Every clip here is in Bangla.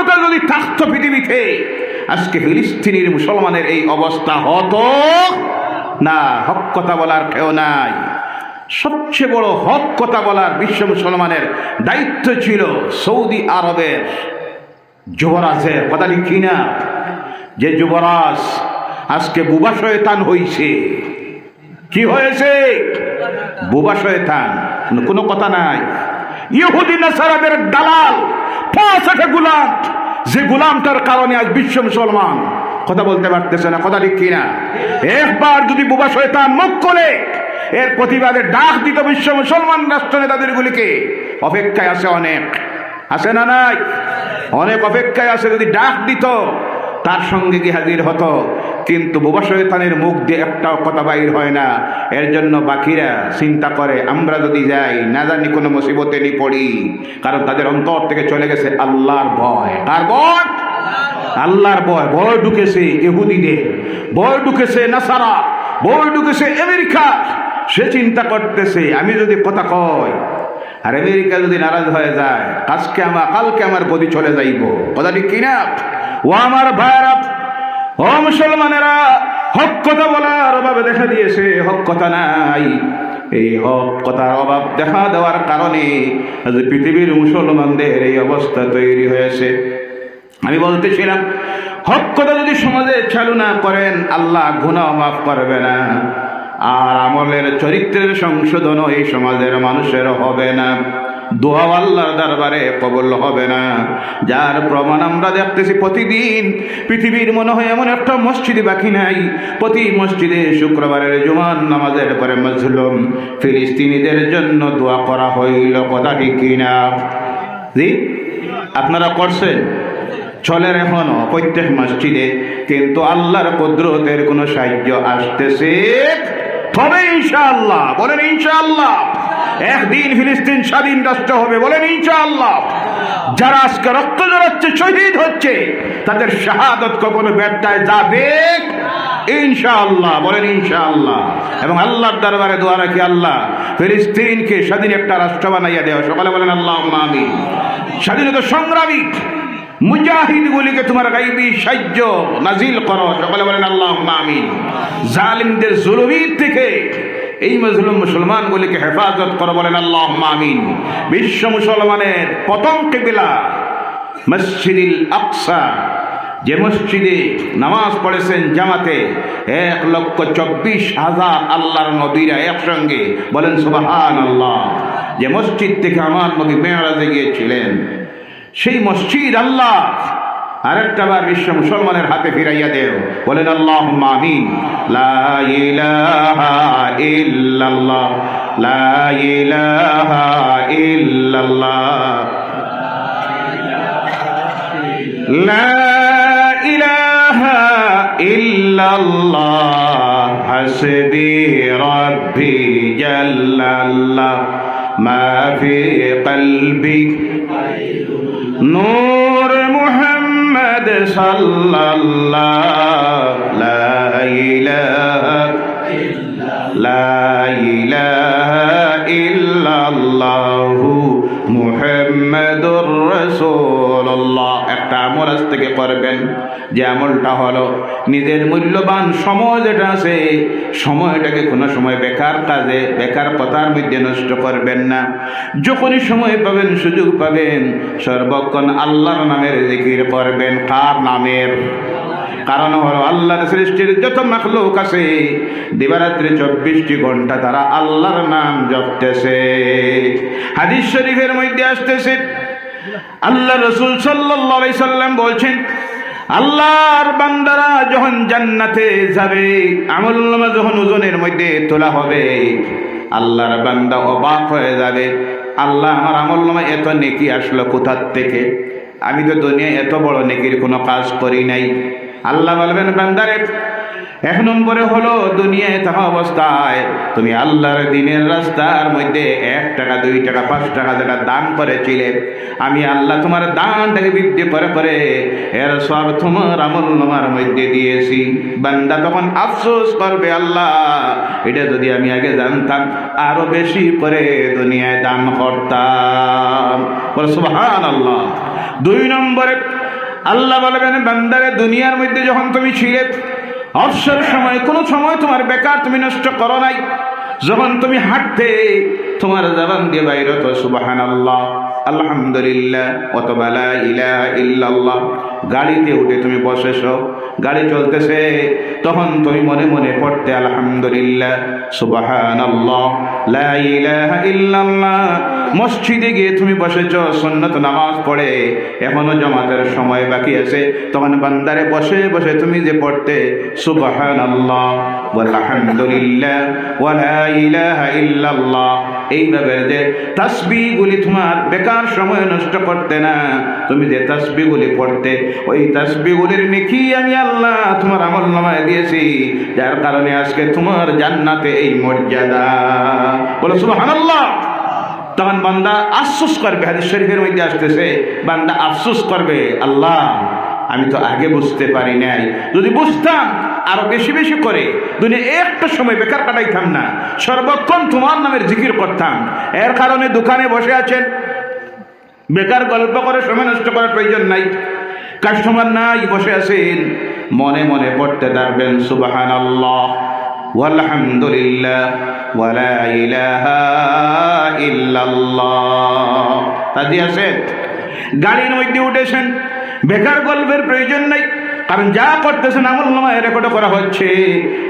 মানবতা যদি থাকতো পৃথিবীতে, আজকে ফিলিস্তিনির মুসলমানের এই অবস্থা হতো না। হক কথা বলার কেউ নাই। সবচেয়ে বড় হক কথা বলার বিশ্ব মুসলমানের দায়িত্ব ছিল সৌদি আরবের যুবরাজের, কথা লিখি না যে যুবরাজ আজকে বুবা শয়তান হইছে। কি হয়েছে? বুবা শয়তান। কোনো কথা নাই। ইহুদি, নাসারাদের দালাল পাঁচ একটা গুলাম। যে গুলামটার কারণে আজ বিশ্ব মুসলমান কথা বলতে পারতেছে না, কথা ঠিক কিনা? একবার যদি বুবা শয়তান মুখ করে এর প্রতিবাদে ডাক দিত বিশ্ব মুসলমান রাষ্ট্র নেতাদের গুলিকে অপেক্ষায় আছে অনেক। আছে না নাই? অনেক অপেক্ষায় আছে, যদি ডাক দিত তার সঙ্গে কি হাজির হতো। কিন্তু বোবা শয়তানের মুখ দিয়ে একটাও কথা বাইর হয় না। এর জন্য বাকিরা চিন্তা করে, আমরা যদি যাই, না জানি কোনো মুসিবতে নি পড়ি। কারণ তাদের অন্তর থেকে চলে গেছে আল্লাহর ভয়। কার ভয়? আল্লাহর ভয়। ভয় ঢুকেছে ইহুদিদের। ভয় ঢুকেছে নাসারা। ভয় ঢুকেছে আমেরিকা। সে চিন্তা করতেছে, আমি যদি কথা কয় আর আমেরিকা যদি নারাজ হয়ে যায়, আজকে আমার, কালকে আমার গদি চলে যাইব। কথা ঠিক কিনা? ও আমার ভাইরা ও মুসলমানেরা, হক কথা বলার অভাবে দেখা দিয়েছে, হক কথা নাই। এই হক কথার অভাব দেখা দেওয়ার কারণে পৃথিবীর মুসলমানদের এই অবস্থা তৈরি হয়েছে। আমি বলতেছিলাম, হক কথা যদি সমাজে চালু না করেন, আল্লাহ গুণা মাফ করবে না। আর আমলের চরিত্রের সংশোধনও এই সমাজের মানুষের হবে না। দোয়া আল্লাহর দরবারে কবল হবে না। যার প্রমাণ আমরা দেখতেছি প্রতিদিন, পৃথিবীর মনে হয় এমন একটা মসজিদ বাকি নাই। প্রতি মসজিদে শুক্রবারের জুমান নামাজের পরে মজলুম ফিলিস্তিনিদের জন্য দোয়া করা হইল, কথা ঠিক কিনা? জি? আপনারা করছেন? চলের এখনও প্রত্যেক মসজিদে, কিন্তু আল্লাহর কুদরতের কোনো সাহায্য আসতেছে তবে ইনশাআল্লাহ। বলেন ইনশাআল্লাহ। একদিন ফিলিস্তিন স্বাধীন রাষ্ট্র হবে, বলেন ইনশাআল্লাহ। যারা আজকে রক্ত জড়াচ্ছে, শহীদ হচ্ছে, তাদের শাহাদত কখনো ব্যর্থায় যাবে? ইনশাআল্লাহ, বলেন ইনশাআল্লাহ। এবং আল্লাহর দরবারে দোয়া রাখি আল্লাহ, ফিলিস্তিনকে স্বাধীন একটা রাষ্ট্র বানাইয়া দেওয়া সকালে বলেন আল্লাহ আমি স্বাধীনতা সংগ্রামী। মুজাহিদ গুলিকে তোমার গাইবি সাহায্য, নাজিল করো। সকলে বলেন আল্লাহ আমিন। জালিমদের জুলুমির থেকে এই মজলুম মুসলমানগুলিকে হেফাজত করো, বলেন আল্লাহ আমিন। বিশ্ব মুসলমানের প্রথম কেবিলা মসজিদিল আকসা, যে মসজিদে নামাজ পড়েছেন জামাতে এক লক্ষ চব্বিশ হাজার আল্লাহর নবীরা একসঙ্গে। বলেন সুবাহান আল্লাহ যে মসজিদ থেকে আমার নবী মেয়ারাজে গিয়েছিলেন। সেই মসজিদ আল্লাহ। আরেকটা বার বিশ্ব মুসলমানের হাতে ফিরাইয়া দেও। বলেন আল্লাহ ইল্লাল্লাহ। হাসবি রাব্বি জাল্লাল্লাহ। মা ফি কলবি। নূর মুহাম্মদ সাল্লাল্লাহ লা ইলাহা লা ইলাহা ইল্লাল্লাহু মুহাম্মাদুর রাসূলুল্লাহ একটা আমল আজ থেকে করবেন। যে আমলটা হলো, নিজের মূল্যবান সময় যেটা আছে, সময়টাকে কোনো সময় বেকার কাজে, বেকার কথার মধ্যে নষ্ট করবেন না। যখনই সময় পাবেন, সুযোগ পাবেন, সর্বক্ষণ আল্লাহর নামের জিকির করবেন, কার নামের? কারণ হলো আল্লাহর সৃষ্টির যত মাখলুক আছে, দিবারাত্রি চব্বিশটি ঘণ্টা তারা আল্লাহর নাম জপতেছে। হাদিস শরীফের মধ্যে আসতেছে, আল্লাহ রসুল সাল্লাহ সাল্লাম বলছেন আল্লাহর বান্দারা যখন জান্নাতে যাবে, আমল নামা যখন ওজনের মধ্যে তোলা হবে, আল্লাহর বান্দা অবাক হয়ে যাবে। আল্লাহ আমার আমল নামা এত নেকি আসলো কোথার থেকে? আমি তো দুনিয়ায় এত বড় নেকির কোনো কাজ করি নাই। আল্লাহ বলবেন, বান্দারে এক নম্বরে হলো দুনিয়ায় থাকা অবস্থায়। তুমি আল্লাহর দিনের রাস্তার মধ্যে এক টাকা, দুই টাকা, পাঁচ টাকা যেটা দান করেছিলে, আমি আল্লাহ তোমার দানটাকে বৃদ্ধি করে করে এর সব তোমার আমল নামার মধ্যে দিয়েছি। বান্দা তখন আফসোস করবে, আল্লাহ, এটা যদি আমি আগে জানতাম, আরও বেশি করে দুনিয়ায় দান করতাম। সুবহান আল্লাহ দুই নম্বরে আল্লাহ বলবেন, বান্দারে, দুনিয়ার মধ্যে যখন তুমি ছিলে অবসর সময়, কোনো সময় তোমার বেকার তুমি নষ্ট করো নাই। যখন তুমি হাঁটতে, তোমার জবান দিয়ে বাইরে তো সুবাহান আল্লাহ আলহামদুলিল্লাহ অথবা লা ইলাহা ইল্লাল্লাহ। গাড়িতে উঠে তুমি বসেছ গাড়ি চলতেছে। তখন তুমি মনে মনে পড়তে আলহামদুলিল্লাহ আল্লাহ লা ইল্লাল্লাহ। মসজিদে গিয়ে তুমি বসেছ সন্ন্যত নামাজ পড়ে। এখনও জমাতের সময় বাকি আছে। তখন বান্দারে বসে বসে তুমি যে পড়তে ইলাহা ইল্লাল্লাহ। এইভাবে যে তাসবিগুলি তোমার বেকার সময় নষ্ট করতে না। তুমি যে তাসবিগুলি পড়তে, ওই তাসবিগুলির নেকি আমি আল্লাহ তোমার আমল নামায় দিয়েছি। যার কারণে আজকে তোমার জান্নাতে এই মর্যাদা। বলো, সুবহানাল্লাহ। তখন বান্দা আফসোস করবে, হাদিস শরীফের মধ্যে আসতেছে, বান্দা আফসোস করবে, আল্লাহ, আমি তো আগে বুঝতে পারি নাই। যদি বুঝতাম, আরও বেশি বেশি করে দুনিয়া একটা সময় বেকার কাটাইতাম না। সর্বক্ষণ তোমার নামের জিকির করতাম। এর কারণে দোকানে বসে আছেন বেকার গল্প করে সময় নষ্ট করার প্রয়োজন নাই। কাস্টমার নাই, বসে আছেন। মনে মনে পড়তে থাকবেন সুবাহান আল্লাহ আলহামদুলিল্লাহ ওয়ালা ইলাহা ইল্লাল্লাহ। তাজি আছেন? গাড়ির মধ্যে উঠেছেন। বেকার গল্পের প্রয়োজন নাই। কারণ যা করতেছেন আমল নামায় রেকর্ড করা হচ্ছে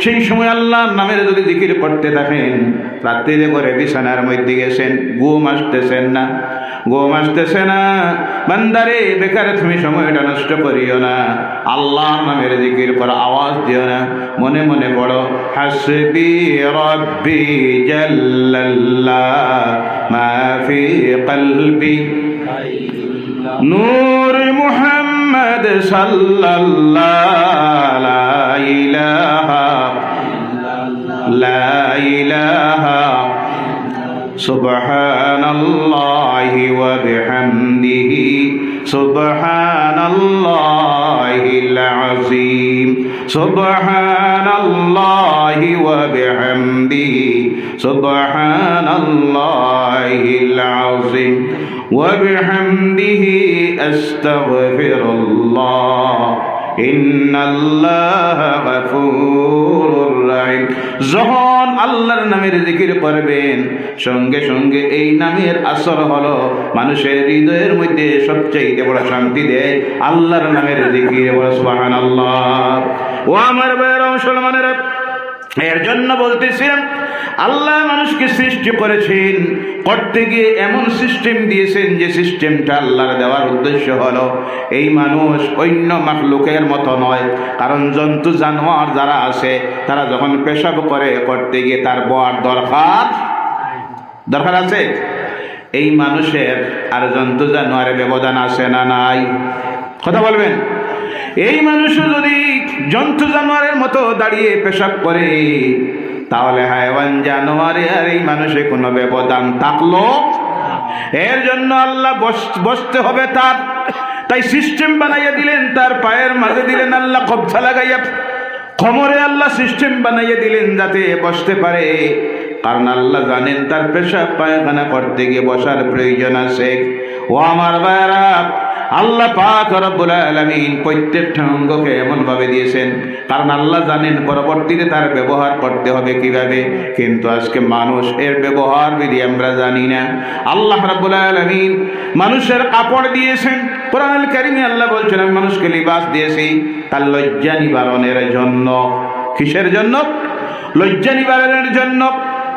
সেই সময় আল্লাহ নামের যদি জিকির করতে থাকেন রাত্রিতে করে বিছানার মধ্যে গেছেন ঘুম আসতেছেন না ঘুম আসতেছে না। বান্দারে বেকারে তুমি সময়টা নষ্ট করিও না আল্লাহ নামের জিকির করা আওয়াজ দিও না। মনে মনে পড়ো হাসবি রব্বি জাল্লাল্লাহ মা ফি কলবি। নূর মুহাম্মদ محمد صلى الله لا إله لا إله سبحان الله وبحمده سبحان الله العظيم. سبحان الله وبحمده سبحان الله العظيم. أستغفر الله إن الله غفور رحيم যখন আল্লাহর নামের জিকির করবেন সঙ্গে সঙ্গে এই নামের আসর হলো মানুষের হৃদয়ের মধ্যে সবচেয়ে বড় শান্তি দেয় আল্লাহর নামের জিকির বড় সুবাহান আল্লাহ ও আমার ভাইয়ের মুসলমানের এর জন্য বলতেছিলাম, আল্লাহ মানুষকে সৃষ্টি করেছেন, করতে গিয়ে এমন সিস্টেম দিয়েছেন যে সিস্টেমটা আল্লাহর দেওয়ার উদ্দেশ্য হলো এই মানুষ অন্য লোকের মতো নয়। কারণ জন্তু, জানোয়ার যারা আছে, তারা যখন পেশাব করে করতে গিয়ে তার বর দরকার। দরকার আছে? এই মানুষের আর জন্তু, জানোয়ারের ব্যবধান আছে না নাই? কথা বলবেন? এই মানুষও যদি জন্তু জানোয়ারের মতো দাঁড়িয়ে পেশাব করে, তাহলে হায়ওয়ান জানোয়ারে আর এই মানুষে কোনো ব্যবধান থাকল? এর জন্য আল্লাহ বসতে হবে তার। তাই সিস্টেম বানাইয়া দিলেন, তার পায়ের মাঝে দিলেন আল্লাহ কবজা লাগাইয়া খমরে আল্লাহ সিস্টেম বানাইয়া দিলেন যাতে বসতে পারে। কারণ আল্লাহ জানেন তার পেশা পায়খানা করতে গিয়ে বসার প্রয়োজন আছে। ও আমার ভাইরা আল্লাহ পাক রব্বুল আলামিন প্রত্যেকটা অঙ্গকে এমন ভাবে দিয়েছেন, কারণ আল্লাহ জানেন পরবর্তীতে তার ব্যবহার করতে হবে কীভাবে, কিন্তু আজকে মানুষ এর ব্যবহার বিধি আমরা জানি না, আল্লাহ রাব্বুল আলামিন মানুষের কাপড় দিয়েছেন। কোরআনুল কারিমে আল্লাহ বলছেন, আমি মানুষকে লিবাস দিয়েছি, তার লজ্জা নিবারণের জন্য। কিসের জন্য? লজ্জা নিবারণের জন্য।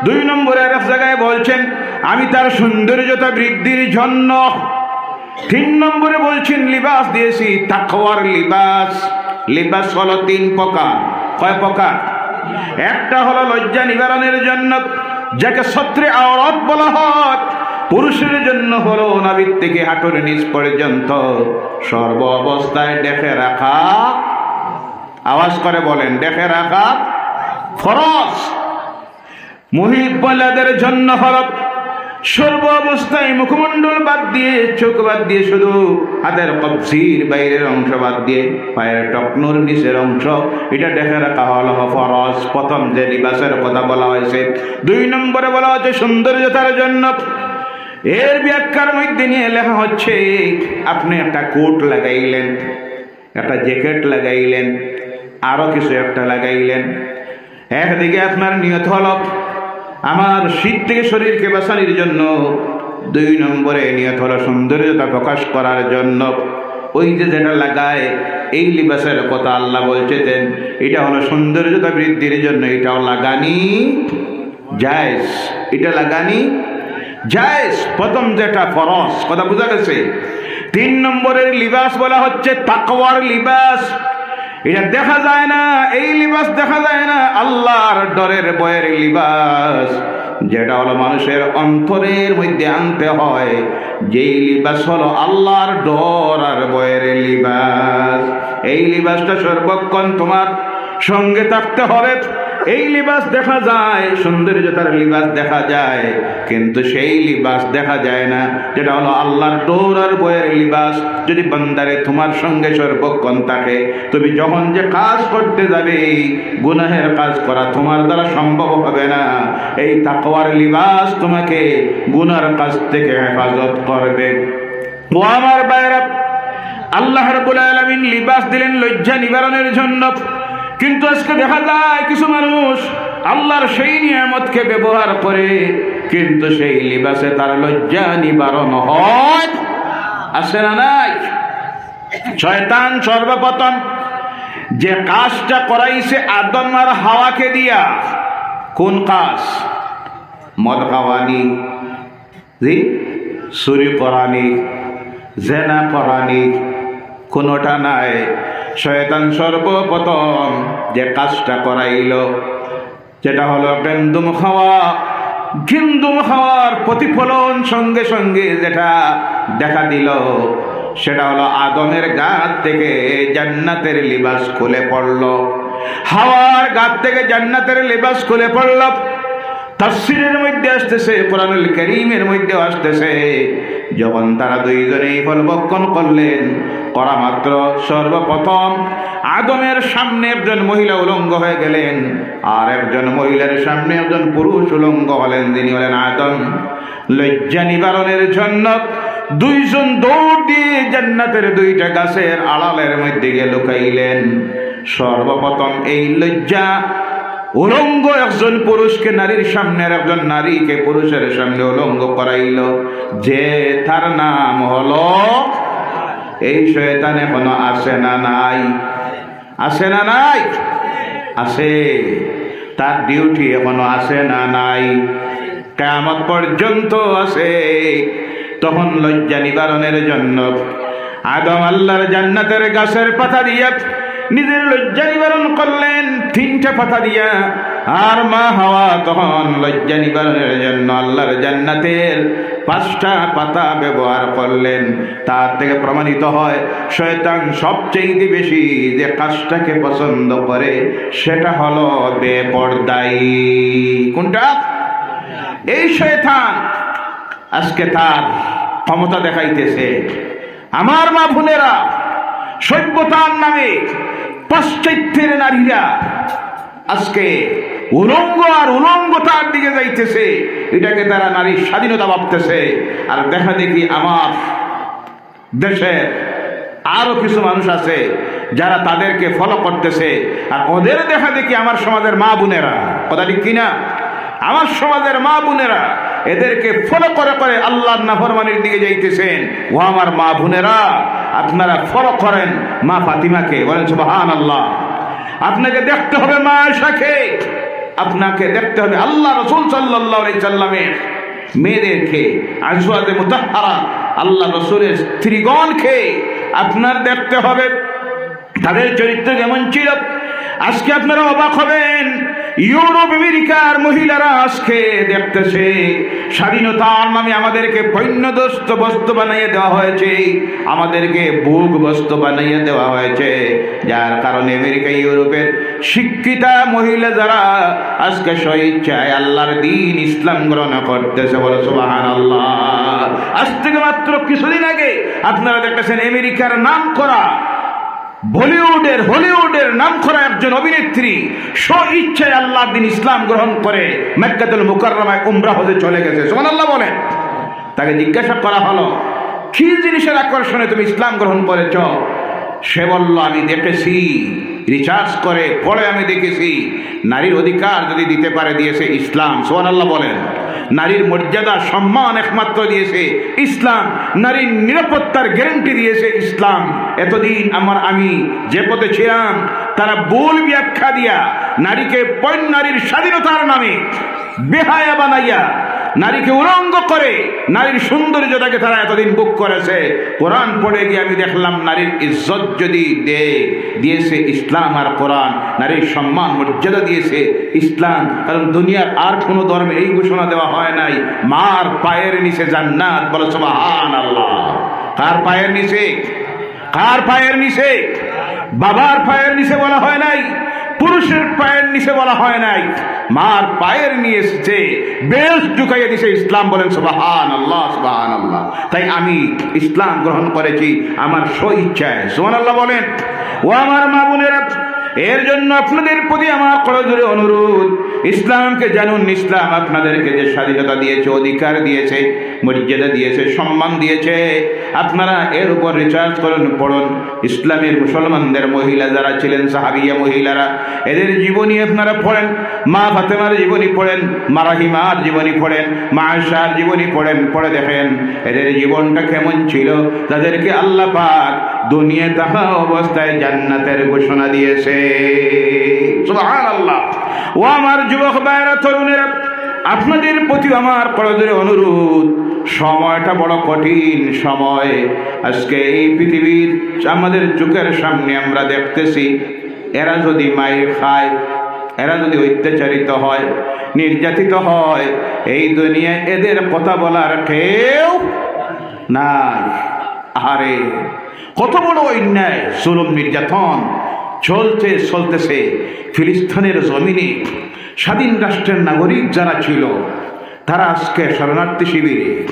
দুই নম্বরের এক জায়গায় বলছেন, আমি তার সৌন্দর্যতা বৃদ্ধির জন্য। তিন নম্বরে বলছেন, লিবাস দিয়েছি, তাকওয়ার লিবাস। লিবাস হলো তিন প্রকার। কয় প্রকার? একটা হলো লজ্জা নিবারণের জন্য, যাকে সত্রে আওরত বলা হয়। পুরুষের জন্য হলো নাবিক থেকে হাঁটুর নিচ পর্যন্ত সর্ব অবস্থায় দেখে রাখা। আওয়াজ করে বলেন, দেখে রাখা ফরজ। মহিলাদের জন্য হলো সর্ব অবস্থায় মুখমণ্ডল বাদ দিয়ে, চোখ বাদ দিয়ে শুধু হাতের কবজির বাইরের অংশ বাদ দিয়ে, পায়ের টকনুর নিচের অংশ। এটা দেখে রাখা হল ফরজ। প্রথম যে লিবাসের কথা বলা হয়েছে, দুই নম্বরে বলা হয়েছে সৌন্দর্যতার জন্য। এর ব্যাখ্যার মধ্যে নিয়ে লেখা হচ্ছে, আপনি একটা কোট লাগাইলেন, একটা জ্যাকেট লাগাইলেন, আরও কিছু একটা লাগাইলেন। একদিকে আপনার নিয়ত হল আমার শীত থেকে শরীরকে বাঁচানোর জন্য দুই নম্বরে নিয়ত হলো সৌন্দর্যতা প্রকাশ করার জন্য। ওই যে যেটা লাগায়, এই লিবাসের কথা আল্লাহ বলছেন এটা হলো সৌন্দর্যতা বৃদ্ধির জন্য, এটাও লাগানি জায়জ। এটা লাগানি জায়জ। প্রথম যেটা ফরস কথা বোঝা গেছে? তিন নম্বরের লিবাস বলা হচ্ছে তাকওয়ার লিবাস। এটা দেখা যায় না, এই লিবাস দেখা যায় না, আল্লাহর ডরের বয়ের লিবাস। যেটা হলো মানুষের অন্তরের মধ্যে আনতে হয়, যেই লিবাস হলো আল্লাহর ডর আর বয়ের লিবাস। এই লিবাসটা সর্বক্ষণ তোমার সঙ্গে থাকতে হবে। এই লিবাস দেখা যায় সৌন্দর্যতার লিবাস দেখা যায়, কিন্তু সেই লিবাস দেখা যায় না। যেটা হলো আল্লাহর ডোর আর বইয়ের লিবাস। যদি বান্দারে তোমার সঙ্গে সর্বক্ষণ থাকে, তুমি যখন যে কাজ করতে যাবে, গুনাহের কাজ করা তোমার দ্বারা সম্ভব হবে না। এই তাকওয়ার লিবাস তোমাকে গুনার কাজ থেকে হেফাজত করবে। ও আমার বাইরা আল্লাহ রাব্বুল আলামিন লিবাস দিলেন লজ্জা নিবারণের জন্য। কিন্তু আজকে দেখা যায় কিছু মানুষ আল্লাহর সেই নিয়ামতকে ব্যবহার করে, কিন্তু সেই লিবাসে তার লজ্জা নিবারণ হয়। আছে না নাই? শয়তান সর্বপ্রথম যে কাজটা করাইছে আদম আর হাওয়াকে দিয়া, কোন কাজ? মদ খাওয়ানি জি? চুরি করানি, জেনা করানি, কোনোটা নাই। শয়তান সর্বপ্রথম যে কাজটা করাইল, যেটা হলো গেন্দুম খাওয়া। গেন্দুম খাওয়ার প্রতিফলন সঙ্গে সঙ্গে যেটা দেখা দিল, সেটা হলো আদমের গাত থেকে জান্নাতের লিবাস খুলে পড়ল। হাওয়ার গাত থেকে জান্নাতের লিবাস খুলে পড়ল। তাফসিরের মধ্যে আসতেছে, কোরআনুল করিমের মধ্যে আসতেছে। যখন তারা দুইজনেই ফলবক্ষণ করলেন, করা মাত্র সর্বপ্রথম আদমের সামনে একজন মহিলা উলঙ্গ হয়ে গেলেন, আর একজন মহিলার সামনে একজন পুরুষ উলঙ্গ হলেন, যিনি হলেন আদম। লজ্জা নিবারণের জন্য দুইজন দৌড় দিয়ে জান্নাতের দুইটা গাছের আড়ালের মধ্যে গিয়ে লুকাইলেন। সর্বপ্রথম এই লজ্জা উলঙ্গ একজন পুরুষকে নারীর সামনে একজন নারীকে পুরুষের সামনে উলঙ্গ করাইল। যে তার নাম হলো, এই শয়তান এখনও আসে না নাই। আসে না নাই? আসে। তার ডিউটি এখনও আসে না নাই। কেমন পর্যন্ত আছে তখন লজ্জা নিবারণের জন্য আদম আল্লাহর জান্নাতের গাছের পাতা দিয়ে নিজের লজ্জা নিবারণ করলেন, তিনটা পাতা দিয়া। আর মা হাওয়া তখন লজ্জা নিবারণের জন্য আল্লাহর জান্নাতের পাঁচটা পাতা ব্যবহার করলেন। তার থেকে প্রমাণিত হয়, শয়তান সবচেয়ে বেশি যে কাজটাকে পছন্দ করে, সেটা হলো বেপর্দাই কোনটা? এই শয়তান আজকে তার ক্ষমতা দেখাইতেছে। আমার মা বোনেরা সভ্যতার নামে পাশ্চাত্যের নারীরা আজকে উলঙ্গ আর উলঙ্গতার দিকে যাইতেছে, এটাকে তারা নারীর স্বাধীনতা ভাবতেছে। আর দেখা দেখি আমার দেশের আরও কিছু মানুষ আছে যারা তাদেরকে ফলো করতেছে। আর ওদের দেখা দেখি আমার সমাজের মা বোনেরা। কথা ঠিক কিনা? আমার সমাজের মা বোনেরা এদেরকে ফলো করে করে আল্লাহর নাফরমানির দিকে যাইতেছেন। ও আমার মা বোনেরা, আপনারা ফলো করেন মা ফাতিমাকে, বলেন সুবহান আল্লাহ আপনাকে দেখতে হবে মা আয়সাকে আপনাকে দেখতে হবে আল্লাহ রসুল সাল্লাহ সাল্লামের মেয়েদেরকে, আজওয়াজে মুতাহারা, আল্লাহ রসুলের স্ত্রীগণকে আপনার দেখতে হবে। তাদের চরিত্র যেমন ছিল, আজকে আপনারা অবাক হবেন। ইউরোপ, আমেরিকার মহিলারা আজকে দেখতেছে, স্বাধীনতার নামে আমাদেরকে পণ্যদস্ত বস্তু বানাইয়ে দেওয়া হয়েছে, আমাদেরকে বুক বস্তু বানাইয়ে দেওয়া হয়েছে। যার কারণে আমেরিকা, ইউরোপের শিক্ষিতা মহিলা যারা আজকে স্বইচ্ছায় আল্লাহর দিন ইসলাম গ্রহণ করতেছে বলে সুবাহান আল্লাহ আজ থেকে মাত্র কিছুদিন আগে আপনারা দেখতেছেন আমেরিকার নাম করা বলিউডের, হলিউডের নাম করা একজন অভিনেত্রী স্ব ইচ্ছায় আল্লাহ দিন ইসলাম গ্রহণ করে মেক্কাতুল মুকাররমায় উমরা হতে চলে গেছে। সোমান আল্লাহ বলেন। তাকে জিজ্ঞাসা করা হলো, কি জিনিসের আকর্ষণে তুমি ইসলাম গ্রহণ করেছ? সে বলল, আমি দেখেছি রিচার্জ করে পরে আমি দেখেছি। নারীর অধিকার যদি দিতে পারে, দিয়েছে ইসলাম। সোহান আল্লাহ বলেন। নারীর মর্যাদা, সম্মান একমাত্র দিয়েছে ইসলাম। নারীর নিরাপত্তার গ্যারেন্টি দিয়েছে ইসলাম। এতদিন আমার আমি যে পথে ছিলাম, তারা ভুল ব্যাখ্যা দিয়া নারীকে পণ্য নারীর স্বাধীনতার নামে বেহায়া বানাইয়া নারীকে উলঙ্গ করে, নারীর সৌন্দর্যতাকে তারা এতদিন বুক করেছে। কোরআন পড়ে গিয়ে আমি দেখলাম, নারীর ইজ্জত যদি দে দিয়েছে ইসলাম আর কোরআন, নারীর সম্মান, মর্যাদা দিয়েছে ইসলাম, কারণ দুনিয়ার আর কোনো ধর্মে এই ঘোষণা দেওয়া হয় নাই, মার পায়ের নিচে জান্নাত বলে সুবহান আল্লাহ কার পায়ের নিচে? কার পায়ের নিচে? বাবার পায়ের নিচে বলা হয় নাই। পুরুষের পায়ের নিচে বলা হয় নাই। মার পায়ের নিয়ে এসেছে বেশ ঢুকাইয়া দিছে ইসলাম বলেন সুবাহান আল্লাহ সুবাহান আল্লাহ তাই আমি ইসলাম গ্রহণ করেছি, আমার স্ব ইচ্ছায় সুমান আল্লাহ বলেন, ও আমার মা বোনেরা, এর জন্য আপনাদের প্রতি আমার কড়জোরে অনুরোধ ইসলামকে জানুন ইসলাম, আপনাদেরকে যে স্বাধীনতা দিয়েছে, অধিকার দিয়েছে, মর্যাদা দিয়েছে, সম্মান দিয়েছে, আপনারা এর উপর রিচার্জ করুন, পড়ুন। ইসলামের মুসলমানদের মহিলা যারা ছিলেন, সাহাবিয়া মহিলারা, এদের জীবনী আপনারা পড়েন, মা ফাতেমার জীবনী পড়েন, মারাহিমার জীবনী পড়েন, মা আয়সার জীবনী পড়েন, পড়ে দেখেন, এদের জীবনটা কেমন ছিল? তাদেরকে আল্লাহ পাক দুনিয়া তাহা অবস্থায় জান্নাতের ঘোষণা দিয়েছে। সুবহানাল্লাহ। ও আমার যুবক ভাইরা তরুণেরা, আপনাদের প্রতি আমার করজোরে অনুরোধ, সময়টা বড় কঠিন সময়। আজকে এই পৃথিবীর আমাদের চোখের সামনে আমরা দেখতেছি, এরা যদি মায়ের খায়, এরা যদি অত্যাচারিত হয়, নির্যাতিত হয়, এই দুনিয়ায় এদের কথা বলার কেউ নাই। আরে কত বড় অন্যায়, জুলুম, নির্যাতন। চলতে চলতেছে ফিলিস্তিনের জমিনে। স্বাধীন রাষ্ট্রের নাগরিক যারা ছিল, তারা আজকে শরণার্থী শিবিরে।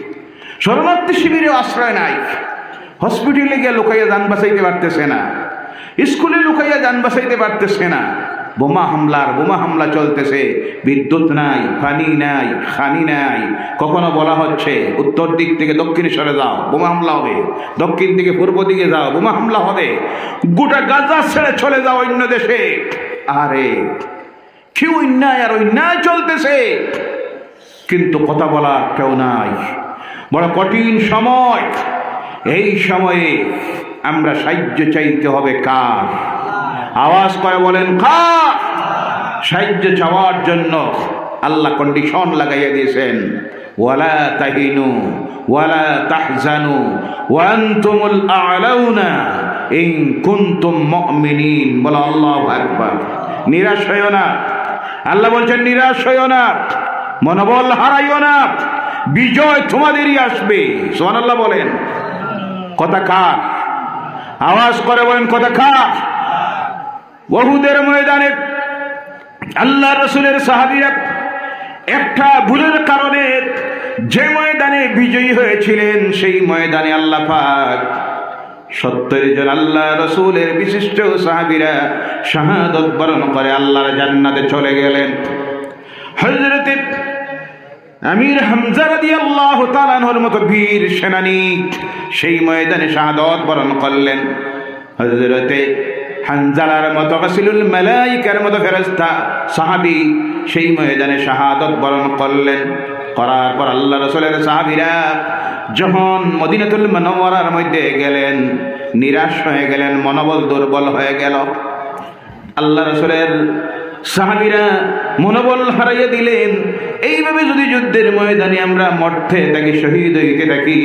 শরণার্থী শিবিরে আশ্রয় নাই। হসপিটালে গিয়ে লুকাইয়া যান বাঁচাইতে পারতেছে না। স্কুলে লুকাইয়া যান বাঁচাইতে পারতেছে না। বোমা হামলার, বোমা হামলা চলতেছে। বিদ্যুৎ নাই, পানি নাই, খানি নাই। কখনো বলা হচ্ছে, উত্তর দিক থেকে দক্ষিণে সরে যাও, বোমা হামলা হবে। দক্ষিণ দিকে পূর্ব দিকে যাও, বোমা হামলা হবে। গোটা গাজা ছেড়ে চলে যাও অন্য দেশে। আরে, কি অন্যায় আর অন্যায় চলতেছে? কিন্তু কথা বলার কেউ নাই। বড় কঠিন সময়। এই সময়ে আমরা সাহায্য চাইতে হবে কার? আওয়াজ করে বলেন খা সাহায্য চাওয়ার জন্য আল্লাহ কন্ডিশন লাগাইয়া দিয়েছেন। ওয়ালা তাহিনু, ওয়ালা তাহজানু ওয়ান্তুমুল আলাউনা, ইন কুনতুম মুমিনিন। বলা, আল্লাহু আকবার। নিরাশ হইও না। আল্লাহ বলছেন, নিরাশ হইও না। মনোবল হারাইও না। বিজয় তোমাদেরই আসবে। সোহান বলেন। কথা কার? আওয়াজ করে বলেন, কথা কার? বহুদের ময়দানে আল্লাহ রসুলের সাহাবিরা একটা ভুলের কারণে যে ময়দানে বিজয়ী হয়েছিলেন, সেই ময়দানে আল্লাহ পাক সত্তর জন আল্লাহ রসুলের বিশিষ্ট সাহাবিরা শাহাদত বরণ করে আল্লাহর জান্নাতে চলে গেলেন। হজরতে আমির হামজা রাদি আল্লাহ তালানহর মতো বীর সেনানী সেই ময়দানে শাহাদত বরণ করলেন। হজরতে হানজালার মতো কাসিলুল মালাইকার মতো ফেরস্তা সাহাবি সেই ময়দানে শাহাদত বরণ করলেন। করার পর আল্লাহ রসুলের সাহাবিরা যখন মদিনাতুল মনোয়ারার মধ্যে গেলেন, নিরাশ হয়ে গেলেন, মনোবল দুর্বল হয়ে গেল। আল্লাহ রসুলের সাহাবিরা মনোবল হারাইয়া দিলেন, এইভাবে যদি যুদ্ধের ময়দানে আমরা মর্থে থাকি, শহীদ হইতে থাকি,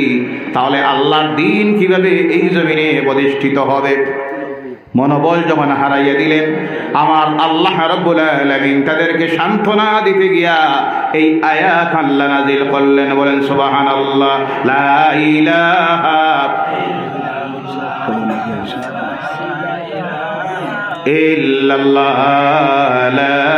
তাহলে আল্লাহর দিন কীভাবে এই জমিনে প্রতিষ্ঠিত হবে? মনোবল যখন হারাইয়া দিলেন। আমার আল্লাহ আলামিন তাদেরকে সান্ত্বনা দিতে গিয়া এই আয়াত আল্লাহ নাজিল করলেন, বলেন, সুবহানাল্লাহ আল্লাহ ইল্লাল্লাহ, লা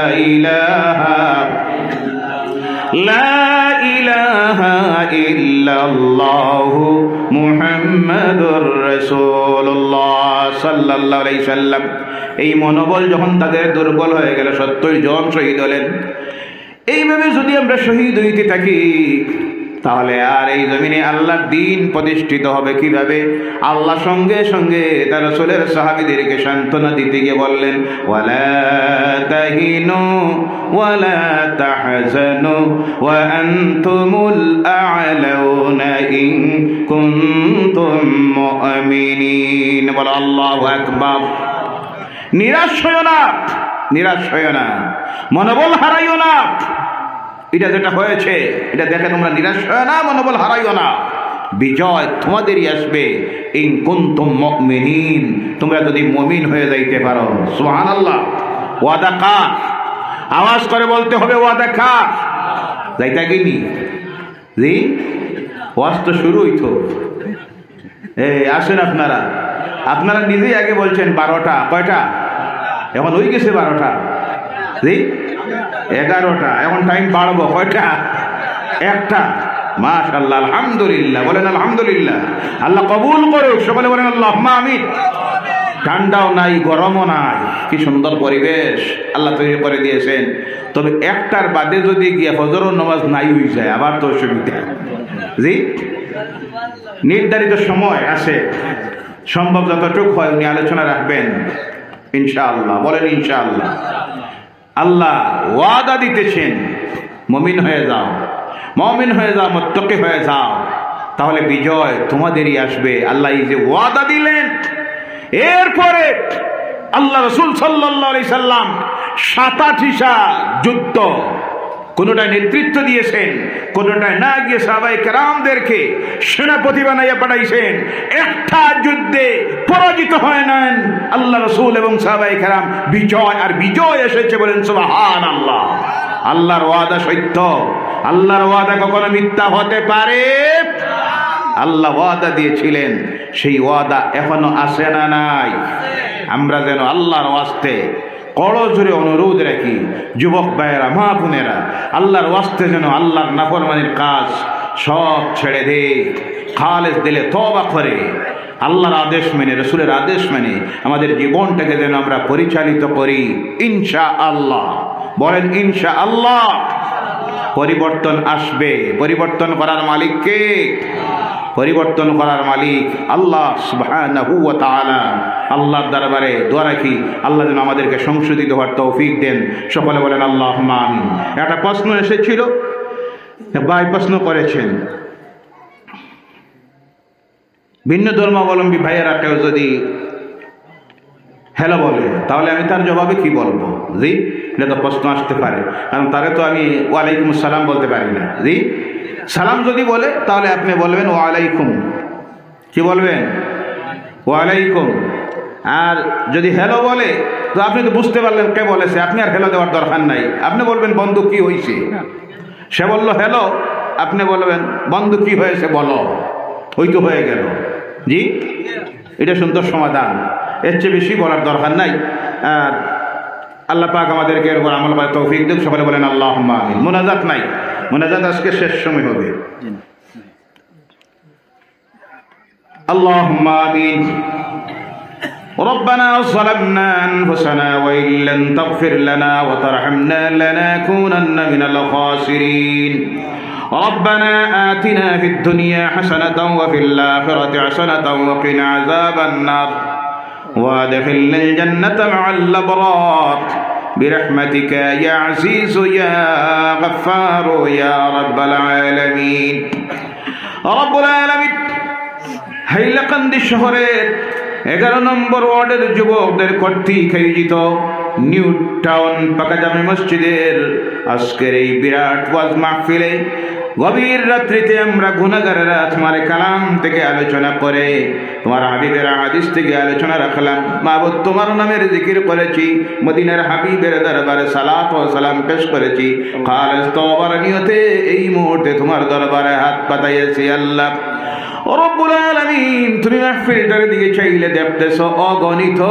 সাল্লাম। এই মনোবল যখন তাদের দুর্বল হয়ে গেল সত্যই জন শহীদ হলেন। এইভাবে যদি আমরা শহীদ হইতে থাকি তাহলে আর এই জমিনে আল্লাহর দিন প্রতিষ্ঠিত হবে কীভাবে? আল্লাহ সঙ্গে সঙ্গে তার রসুলের সাহাবিদেরকে সান্ত্বনা দিতে গিয়ে বললেন, ওয়ালা তাহিনু বলো নিরাশ হইও না, নিরাশ হইও না, মনোবল হারাইও না। এটা যেটা হয়েছে, এটা দেখে তোমরা নিরাশ হয় না, মনোবল হারাইও না। বিজয় তোমাদেরই আসবে। ইন কুনতুম তোমরা যদি মমিন হয়ে যাইতে পারো। সুবহানাল্লাহ। ওয়াদা কার? আওয়াজ করে বলতে হবে ওয়াদা কার? যাইতা গিনি জি? ওয়াজ তো শুরুই তো। এই, আসেন আপনারা। আপনারা নিজেই আগে বলছেন বারোটা, কয়টা? এখন ওই গেছে বারোটা। জি? এগারোটা, এখন টাইম বাড়বো কয়টা? একটা। মাশাল্লাহ আলহামদুলিল্লাহ, বলেন আলহামদুলিল্লাহ। আল্লাহ কবুল করুক, সকলে বলেন আল্লাহ আমিন। ঠান্ডাও নাই, গরমও নাই, কি সুন্দর পরিবেশ। আল্লাহ তৈরি করে দিয়েছেন। তবে একটার বাদে যদি গিয়ে ফজরও নামাজ নাই হয়ে যায়, আবার তো অসুবিধা। জি? নির্ধারিত সময় আছে। সম্ভব যতটুকু হয় উনি আলোচনা রাখবেন। ইনশাআল্লাহ, বলেন ইনশাআল্লাহ। আল্লাহ ওয়াদা দিতেছেন, মমিন হয়ে যাও। মমিন হয়ে যাও, মত্তকে হয়ে যাও। তাহলে বিজয় তোমাদেরই আসবে। আল্লাহ এই যে ওয়াদা দিলেন, এরপরে আল্লাহ রসুল সাল্লাহ সাল্লাম সাতাঠিসা যুদ্ধ কোনোটায় নেতৃত্ব দিয়েছেন, কোনোটায় না গিয়ে সাবাই কেরামদেরকে সেনাপতি বানাইয়া পাঠাইছেন। একটা যুদ্ধে পরাজিত হয় নেন আল্লাহ রসুল এবং সাহাবাই কেরাম বিজয় আর বিজয় এসেছে বলেন সুবাহান আল্লাহ আল্লাহর ওয়াদা সত্য। আল্লাহর ওয়াদা কখনো মিথ্যা হতে পারে? আল্লাহ ওয়াদা দিয়েছিলেন, সেই ওয়াদা এখনও আসে না নাই? আমরা যেন আল্লাহর ওয়াস্তে কড় জোরে অনুরোধ রাখি যুবক ভাইয়েরা, মা বোনেরা, আল্লাহর ওয়াস্তে যেন আল্লাহর নাফরমানির কাজ সব ছেড়ে দে খালেজ দিলে তবা করে। আল্লাহর আদেশ মেনে, রসুলের আদেশ মেনে আমাদের জীবনটাকে যেন আমরা পরিচালিত করি ইনশা আল্লাহ বলেন ইনশা আল্লাহ পরিবর্তন আসবে। পরিবর্তন করার মালিককে পরিবর্তন করার মালিক আল্লাহ আল্লাহর দরবারে দোয়া রাখি, আল্লাহ যেন আমাদেরকে সংশোধিত হওয়ার তৌফিক দেন। সকলে বলেন আল্লাহ আমিন। একটা প্রশ্ন এসেছিল, ভাই প্রশ্ন করেছেন। ভিন্ন ধর্মাবলম্বী ভাইয়েরা কেউ যদি হ্যালো বলে, তাহলে আমি তার জবাবে কি বলব? জি, এটা তো প্রশ্ন আসতে পারে। কারণ তারে তো আমি ওয়ালাইকুম সালাম বলতে পারি না। জি সালাম যদি বলে, তাহলে আপনি বলবেন, ওয়ালাইকুম। কি বলবেন? ওয়ালাইকুম। আর যদি হ্যালো বলে, তো আপনি তো বুঝতে পারলেন কে বলেছে, আপনি আর হ্যালো দেওয়ার দরকার নাই। আপনি বলবেন, বন্ধু, কি হয়েছে সে বলল, হ্যালো। আপনি বলবেন, বন্ধু, কি হয়েছে, বলো। ওই তো হয়ে গেল। জি? এটা সুন্দর সমাধান। এর চেয়ে বেশি বলার দরকার নাই। আর আল্লাহ পাক আমাদেরকে এরপর আমল করে তৌফিক দিক। সকালে বলেন আল্লাহ মোনাজাত নাই। মোনাজাত আজকে শেষ সময় হবে اللهم آمين ربنا ظلمنا أنفسنا وإن لم تغفر لنا وترحمنا لنكونن من الخاسرين ربنا آتنا في الدنيا حسنة وفي الآخرة حسنة وقنا عذاب النار وادخلنا الجنة مع الأبرار برحمتك يا عزيز يا غفار يا رب العالمين رب العالمين হাইলাকান্দি শহরের এগারো নম্বর ওয়ার্ডের যুবকদের কর্তৃক আয়োজিত নিউ টাউন পাকা জামে মসজিদের আজকের এই বিরাট ওয়াজ মাহফিলে গভীর রাত্রিতে আমরা গুণাগারেরা তোমার কালাম থেকে আলোচনা করে, তোমার হাবিবের হাদিস থেকে আলোচনা রাখলাম। মাহবুদ তোমার নামের জিকির করেছি, মদিনার হাবিবের দরবারে সালাত ও সালাম পেশ করেছি। খালেজ তোবার নিয়তে এই মুহূর্তে তোমার দরবারে হাত পাতাইয়াছি আল্লাহ। দিকে অগণিত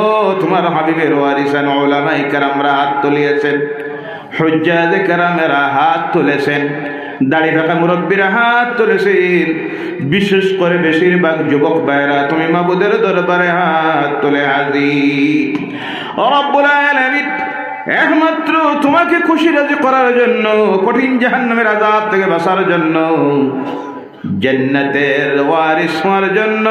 তোমার হাবিবের হাত হাত তুলেছেন। দাড়ি থাকা মুরব্বীরা হাত তুলেছেন বিশেষ করে বেশিরভাগ যুবক ভাইরা তুমি মাবুদের দরবারে হাত তুলে আলামিন একমাত্র তোমাকে খুশি রাজি করার জন্য, কঠিন জাহান্নামের আজাব থেকে বাঁচার জন্য, জান্নাতের ওয়ারিস হওয়ার জন্য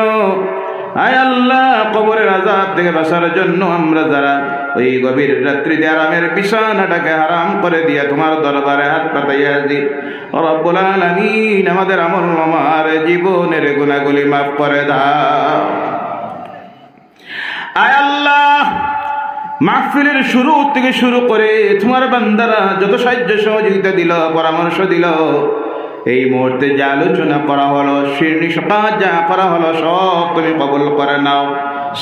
আয় আল্লাহ, কবরের আজাব থেকে বাঁচার জন্য আমরা যারা ওই গভীর রাত্রিতে আরামের বিছানাটাকে আরাম করে দিয়া তোমার দরবারে হাত পাতাইয়া দি রব্বুল আলামিন আমাদের আমল আমার জীবনের গুণাগুলি মাফ করে দাও। আয় আল্লাহ, মাহফিলের শুরু থেকে শুরু করে তোমার বান্দারা যত সাহায্য সহযোগিতা দিল, পরামর্শ দিল এই মুহূর্তে যে আলোচনা করা হলো, শিরনি সকাল যা করা হলো, সব তুমি কবল করে নাও।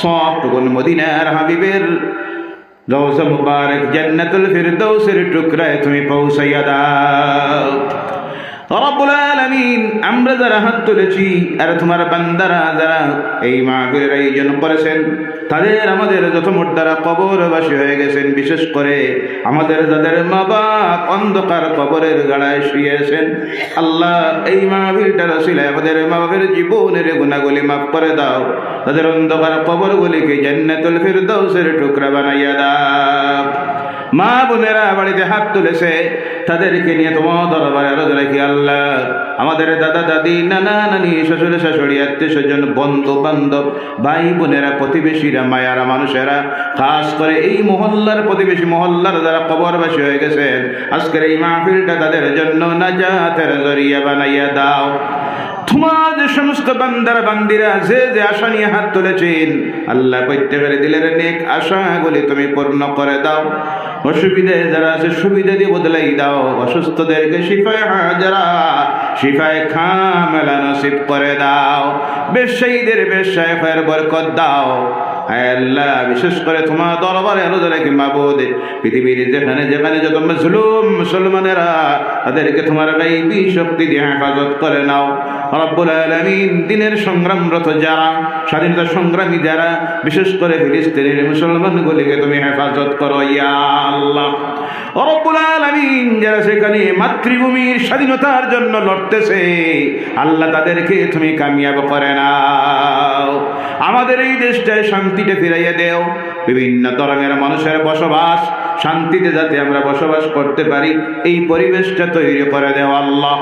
সব টুকুন মদিনার হাবিবের। রওজা মুবারক জান্নাতুল ফিরদৌসের টুকরায় তুমি পৌঁছাইয়া দাও। রব্বুল আলামিন, আমরা যারা তুলেছি। আর তোমার বান্দারা যারা এই মাহফিলের আয়োজন করেছেন, তাদের আমাদের যত দ্বারা কবরবাসী হয়ে গেছেন, বিশেষ করে আমাদের যাদের মা বাপ অন্ধকার কবরের গাড়ায় শুয়েছেন, আল্লাহ এই মাহফিলটা রসিলে আমাদের মা বাপের জীবনের গুণাগুলি মাফ করে দাও। তাদের অন্ধকার কবরগুলিকে জান্নাতুল ফিরদৌসের টুকরা বানাইয়া দাও। মা বোনেরা বাড়িতে হাত তুলেছে, তাদেরকে নিয়ে তোমার দরবারে আরও রাখি আল্লাহ। আমাদের দাদা, দাদি, নানা, নানি, শ্বশুর, শাশুড়ি, আত্মীয় স্বজন, বন্ধু, বান্ধব, ভাই বোনেরা, প্রতিবেশীরা, মায়ারা, মানুষেরা, খাস করে এই মহল্লার প্রতিবেশী মহল্লার যারা কবরবাসী হয়ে গেছেন, আজকের এই মাহফিলটা তাদের জন্য নাজাতের জরিয়া বানাইয়া দাও। তোমার যে সমস্ত বান্দার বান্দিরা যে যে আশা নিয়ে হাত তুলেছেন, আল্লাহ প্রত্যেকের দিলের নেক আশাগুলি তুমি পূর্ণ করে দাও। অসুবিধায় যারা আছে, সুবিধা দিয়ে বদলাই দাও। অসুস্থদেরকে শিফায় হাজারা, শিফায় খামেলা নসিব করে দাও। বেশাইদের বেশায় ফের বরকত দাও। আল্লাহ, বিশেষ করে তোমার দরবারে আলো কি মাবুদ? পৃথিবীর যেখানে যেখানে যত মুসলুম মুসলমানেরা, তাদেরকে তোমার গাইবি শক্তি দিয়ে হেফাজত করে নাও। রব্বুল আলামিন দিনের সংগ্রামরত যারা, স্বাধীনতা সংগ্রামী যারা, বিশেষ করে ফিলিস্তিনের মুসলমানগুলিকে তুমি হেফাজত করো, ইয়া আল্লাহ। রব্বুল আলামিন, যারা সেখানে মাতৃভূমির স্বাধীনতার জন্য লড়তেছে, আল্লাহ তাদেরকে তুমি কামিয়াব করে নাও। আমাদের এই দেশটায় শান্তিটা ফিরাইয়া দেও। বিভিন্ন ধরনের মানুষের বসবাস শান্তিতে যাতে আমরা বসবাস করতে পারি, এই পরিবেশটা তৈরি করে দেও আল্লাহ।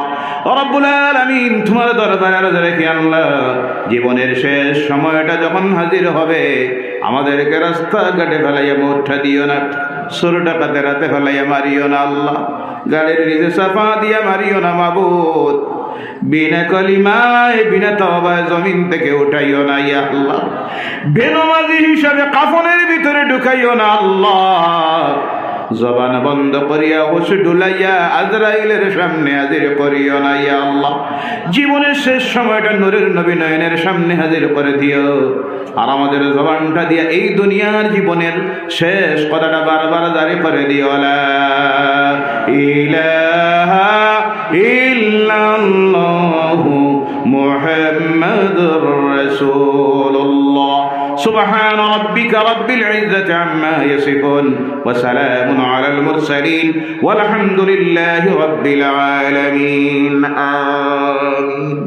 তোমার দরবারে আরও রেখে আল্লাহ? জীবনের শেষ সময়টা যখন হাজির হবে, আমাদেরকে রাস্তাঘাটে ফেলাইয়া মোঠা দিও না ষোলো টাকাতে রাতে ফেলাইয়া মারিও না আল্লাহ। গাড়ির নিজে সাফা দিয়া মারিও না মাবুদ। বিনা কলিমায়, বিনা তবায় জমিন থেকে উঠাইও না, ইয়া আল্লাহ। বেনমাজি হিসাবে কাফনের ভিতরে ঢুকাইও না, আল্লাহ। জবান বন্ধ করিয়া হোস ডুলাইয়া আজরাইলের সামনে হাজির করিও না, ইয়া আল্লাহ। জীবনের শেষ সময়টা নূরের নবী নয়নের সামনে হাজির করে দিও। আর আমাদের জবানটা দিয়া এই দুনিয়ার জীবনের শেষ কথাটা বারবার জারি করে দিও ইলাহা ইল্লাল্লাহু محمد رسول الله. سبحان ربك رب العزة عما يصفون وسلام على المرسلين والحمد لله رب العالمين. آمين.